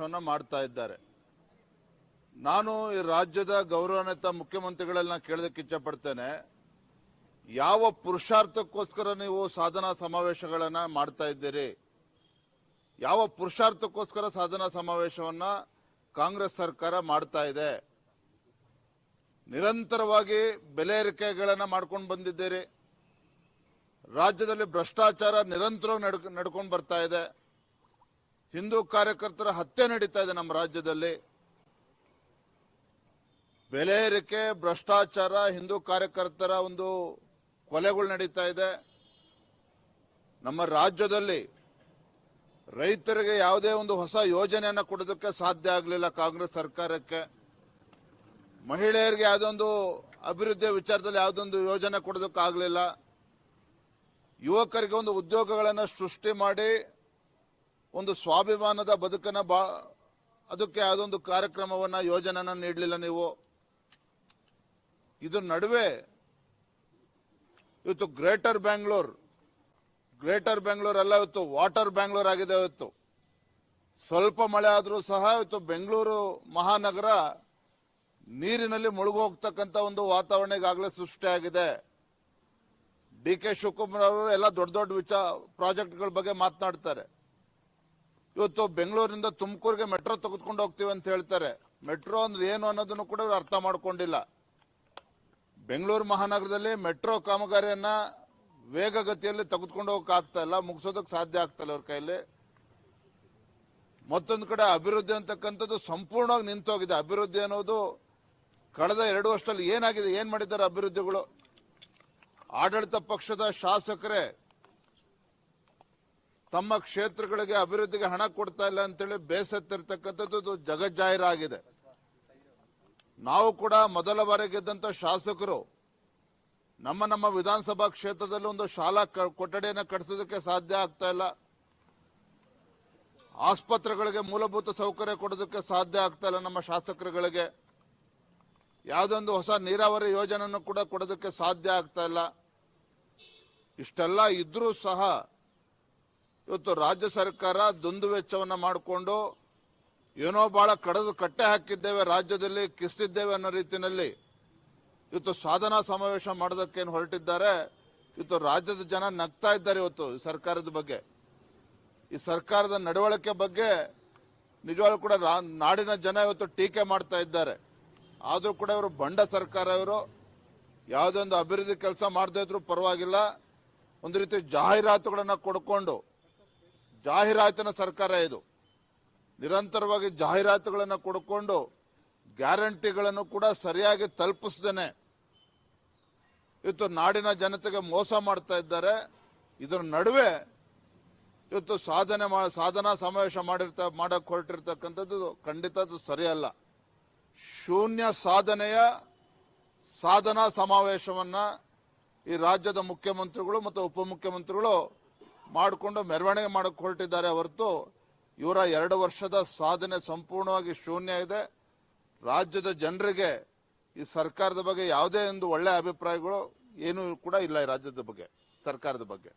ಮಾಡ್ತಾ ಇದ್ದಾರೆ. ನಾನು ಈ ರಾಜ್ಯದ ಗೌರವಾನ್ವಿತ ಮುಖ್ಯಮಂತ್ರಿಗಳನ್ನ ಕೇಳೋದಕ್ಕೆ ಇಚ್ಛಪಡ್ತೇನೆ ಯಾವ ಪುರುಷಾರ್ಥಕ್ಕೋಸ್ಕರ ನೀವು ಸಾಧನಾ ಸಮಾವೇಶಗಳನ್ನ ಮಾಡ್ತಾ ಇದ್ದೀರಿ? ಯಾವ ಪುರುಷಾರ್ಥಕ್ಕೋಸ್ಕರ ಸಾಧನಾ ಸಮಾವೇಶವನ್ನ ಕಾಂಗ್ರೆಸ್ ಸರ್ಕಾರ ಮಾಡ್ತಾ ಇದೆ? ನಿರಂತರವಾಗಿ ಬೆಲೆ ಏರಿಕೆಗಳನ್ನ ಮಾಡ್ಕೊಂಡು ಬಂದಿದ್ದೀರಿ. ರಾಜ್ಯದಲ್ಲಿ ಭ್ರಷ್ಟಾಚಾರ ನಿರಂತರವಾಗಿ ನಡ್ಕೊಂಡು ಬರ್ತಾ ಇದೆ. ಹಿಂದೂ ಕಾರ್ಯಕರ್ತರ ಹತ್ಯೆ ನಡೀತಾ ಇದೆ ನಮ್ಮ ರಾಜ್ಯದಲ್ಲಿ. ಬೆಲೆ ಏರಿಕೆ, ಭ್ರಷ್ಟಾಚಾರ, ಹಿಂದೂ ಕಾರ್ಯಕರ್ತರ ಒಂದು ಕೊಲೆಗಳು ನಡೀತಾ ಇದೆ. ನಮ್ಮ ರಾಜ್ಯದಲ್ಲಿ ರೈತರಿಗೆ ಯಾವುದೇ ಒಂದು ಹೊಸ ಯೋಜನೆಯನ್ನ ಕೊಡೋದಕ್ಕೆ ಸಾಧ್ಯ ಆಗಲಿಲ್ಲ ಕಾಂಗ್ರೆಸ್ ಸರ್ಕಾರಕ್ಕೆ. ಮಹಿಳೆಯರಿಗೆ ಯಾವುದೊಂದು ಅಭಿವೃದ್ಧಿಯ ವಿಚಾರದಲ್ಲಿ ಯಾವುದೊಂದು ಯೋಜನೆ ಕೊಡೋದಕ್ಕಾಗಲಿಲ್ಲ ಯುವಕರಿಗೆ ಒಂದು ಉದ್ಯೋಗಗಳನ್ನು ಸೃಷ್ಟಿ ಮಾಡಿ ಒಂದು ಸ್ವಾಭಿಮಾನದ ಬದುಕನ್ನು ಬಾ, ಅದಕ್ಕೆ ಅದೊಂದು ಕಾರ್ಯಕ್ರಮವನ್ನ, ಯೋಜನೆನ ನೀಡಲಿಲ್ಲ ನೀವು. ಇದ್ರ ನಡುವೆ ಇವತ್ತು ಗ್ರೇಟರ್ ಬ್ಯಾಂಗ್ಳೂರ್ ಗ್ರೇಟರ್ ಬ್ಯಾಂಗ್ಳೂರ್ ಅಲ್ಲ, ಇವತ್ತು ವಾಟರ್ ಬ್ಯಾಂಗ್ಳೂರ್ ಆಗಿದೆ ಇವತ್ತು. ಸ್ವಲ್ಪ ಮಳೆ ಆದರೂ ಸಹ ಇವತ್ತು ಬೆಂಗಳೂರು ಮಹಾನಗರ ನೀರಿನಲ್ಲಿ ಮುಳುಗು ಹೋಗ್ತಕ್ಕಂಥ ಒಂದು ವಾತಾವರಣ ಈಗಾಗಲೇ ಸೃಷ್ಟಿಯಾಗಿದೆ ಡಿ ಕೆ ಶಿವಕುಮಾರ್ ಅವರು ಎಲ್ಲ ದೊಡ್ಡ ದೊಡ್ಡ ವಿಚಾರ, ಪ್ರಾಜೆಕ್ಟ್ಗಳ ಬಗ್ಗೆ ಮಾತನಾಡ್ತಾರೆ. ಇವತ್ತು ಬೆಂಗಳೂರಿಂದ ತುಮಕೂರಿಗೆ ಮೆಟ್ರೋ ತೆಗೆದುಕೊಂಡು ಹೋಗ್ತೀವಿ ಅಂತ ಹೇಳ್ತಾರೆ. ಮೆಟ್ರೋ ಅಂದ್ರೆ ಏನು ಅನ್ನೋದನ್ನು ಕೂಡ ಅರ್ಥ ಮಾಡ್ಕೊಂಡಿಲ್ಲ. ಬೆಂಗಳೂರು ಮಹಾನಗರದಲ್ಲಿ ಮೆಟ್ರೋ ಕಾಮಗಾರಿಯನ್ನ ವೇಗಗತಿಯಲ್ಲಿ ತೆಗೆದುಕೊಂಡು ಹೋಗಕ್ ಆಗ್ತಾ ಇಲ್ಲ, ಮುಗಿಸೋದಕ್ಕೆ ಸಾಧ್ಯ ಆಗ್ತಾ ಇಲ್ಲ ಅವ್ರ ಕೈಯಲ್ಲಿ ಮತ್ತೊಂದು ಕಡೆ ಅಭಿವೃದ್ಧಿ ಅಂತಕ್ಕಂಥದ್ದು ಸಂಪೂರ್ಣವಾಗಿ ನಿಂತೋಗಿದೆ. ಅಭಿವೃದ್ಧಿ ಅನ್ನೋದು ಕಳೆದ ಎರಡು ವರ್ಷದಲ್ಲಿ ಏನಾಗಿದೆ, ಏನ್ ಮಾಡಿದ್ದಾರೆ ಅಭಿವೃದ್ಧಿಗಳು? ಆಡಳಿತ ಪಕ್ಷದ ಶಾಸಕರೇ ತಮ್ಮ ಕ್ಷೇತ್ರಗಳಿಗೆ ಅಭಿವೃದ್ಧಿಗೆ ಹಣ ಕೊಡ್ತಾ ಇಲ್ಲ ಅಂತೇಳಿ ಬೇಸತ್ತಿರ್ತಕ್ಕಂಥದ್ದು ಜಗಜ್ಜಾಹೀರಾಗಿದೆ. ನಾವು ಕೂಡ ಮೊದಲ ಬಾರಿಗೆ ಗೆದ್ದಂತ ಶಾಸಕರು ನಮ್ಮ ನಮ್ಮ ವಿಧಾನಸಭಾ ಕ್ಷೇತ್ರದಲ್ಲಿ ಒಂದು ಶಾಲಾ ಕೊಠಡಿಯನ್ನ ಕಟ್ಟಿಸೋದಕ್ಕೆ ಸಾಧ್ಯ ಆಗ್ತಾ ಇಲ್ಲ. ಆಸ್ಪತ್ರೆಗಳಿಗೆ ಮೂಲಭೂತ ಸೌಕರ್ಯ ಕೊಡೋದಕ್ಕೆ ಸಾಧ್ಯ ಆಗ್ತಾ ಇಲ್ಲ ನಮ್ಮ ಶಾಸಕರುಗಳಿಗೆ. ಯಾವುದೊಂದು ಹೊಸ ನೀರಾವರಿ ಯೋಜನೆಯನ್ನು ಕೂಡ ಕೊಡೋದಕ್ಕೆ ಸಾಧ್ಯ ಆಗ್ತಾ ಇಲ್ಲ. ಇಷ್ಟೆಲ್ಲ ಇದ್ರೂ ಸಹ ಇವತ್ತು ರಾಜ್ಯ ಸರ್ಕಾರ ದುಂದು ವೆಚ್ಚವನ್ನ ಮಾಡಿಕೊಂಡು ಏನೋ ಬಹಳ ಕಡದು ಕಟ್ಟೆ ಹಾಕಿದ್ದೇವೆ, ರಾಜ್ಯದಲ್ಲಿ ಕಿಸ್ತಿದ್ದೇವೆ ಅನ್ನೋ ರೀತಿಯಲ್ಲಿ ಇವತ್ತು ಸಾಧನಾ ಸಮಾವೇಶ ಮಾಡೋದಕ್ಕೇನು ಹೊರಟಿದ್ದಾರೆ. ಇವತ್ತು ರಾಜ್ಯದ ಜನ ನಗ್ತಾ ಇದ್ದಾರೆ ಇವತ್ತು ಸರ್ಕಾರದ ಬಗ್ಗೆ. ಈ ಸರ್ಕಾರದ ನಡವಳಿಕೆ ಬಗ್ಗೆ ನಿಜವಾಗ್ಲೂ ಕೂಡ ನಾಡಿನ ಜನ ಇವತ್ತು ಟೀಕೆ ಮಾಡ್ತಾ ಇದ್ದಾರೆ. ಆದರೂ ಕೂಡ ಇವರು ಬಂಡ ಸರ್ಕಾರ ಇವರು. ಯಾವುದೇ ಒಂದು ಅಭಿವೃದ್ಧಿ ಕೆಲಸ ಮಾಡದೇ ಇದ್ರು ಪರವಾಗಿಲ್ಲ. ಒಂದು ರೀತಿ ಜಾಹೀರಾತುಗಳನ್ನ ಕೊಡ್ಕೊಂಡು ಜಾಹೀರಾತಿನ ಸರ್ಕಾರ ಇದು. ನಿರಂತರವಾಗಿ ಜಾಹೀರಾತುಗಳನ್ನು ಕೊಡ್ಕೊಂಡು ಗ್ಯಾರಂಟಿಗಳನ್ನು ಕೂಡ ಸರಿಯಾಗಿ ತಲುಪಿಸ್ದೇನೆ. ಇವತ್ತು ನಾಡಿನ ಜನತೆಗೆ ಮೋಸ ಮಾಡ್ತಾ ಇದ್ದಾರೆ. ಇದರ ನಡುವೆ ಇವತ್ತು ಸಾಧನೆ ಸಾಧನಾ ಸಮಾವೇಶ ಮಾಡಿರ್ತ, ಮಾಡಕ್ ಹೊರಟಿರ್ತಕ್ಕಂಥದ್ದು ಖಂಡಿತ ಅದು ಸರಿಯಲ್ಲ. ಶೂನ್ಯ ಸಾಧನೆಯ ಸಾಧನಾ ಸಮಾವೇಶವನ್ನ ಈ ರಾಜ್ಯದ ಮುಖ್ಯಮಂತ್ರಿಗಳು ಮತ್ತು ಉಪಮುಖ್ಯಮಂತ್ರಿಗಳು ಮಾಡಿಕೊಂಡು ಮೆರವಣಿಗೆ ಮಾಡಕ್ ಹೊರಟಿದ್ದಾರೆ ಹೊರತು ಇವರ ಎರಡು ವರ್ಷದ ಸಾಧನೆ ಸಂಪೂರ್ಣವಾಗಿ ಶೂನ್ಯ ಇದೆ. ರಾಜ್ಯದ ಜನರಿಗೆ ಈ ಸರ್ಕಾರದ ಬಗ್ಗೆ ಯಾವುದೇ ಒಂದು ಒಳ್ಳೆ ಅಭಿಪ್ರಾಯಗಳು ಏನು ಕೂಡ ಇಲ್ಲ ಈ ರಾಜ್ಯದ ಬಗ್ಗೆ, ಸರ್ಕಾರದ ಬಗ್ಗೆ.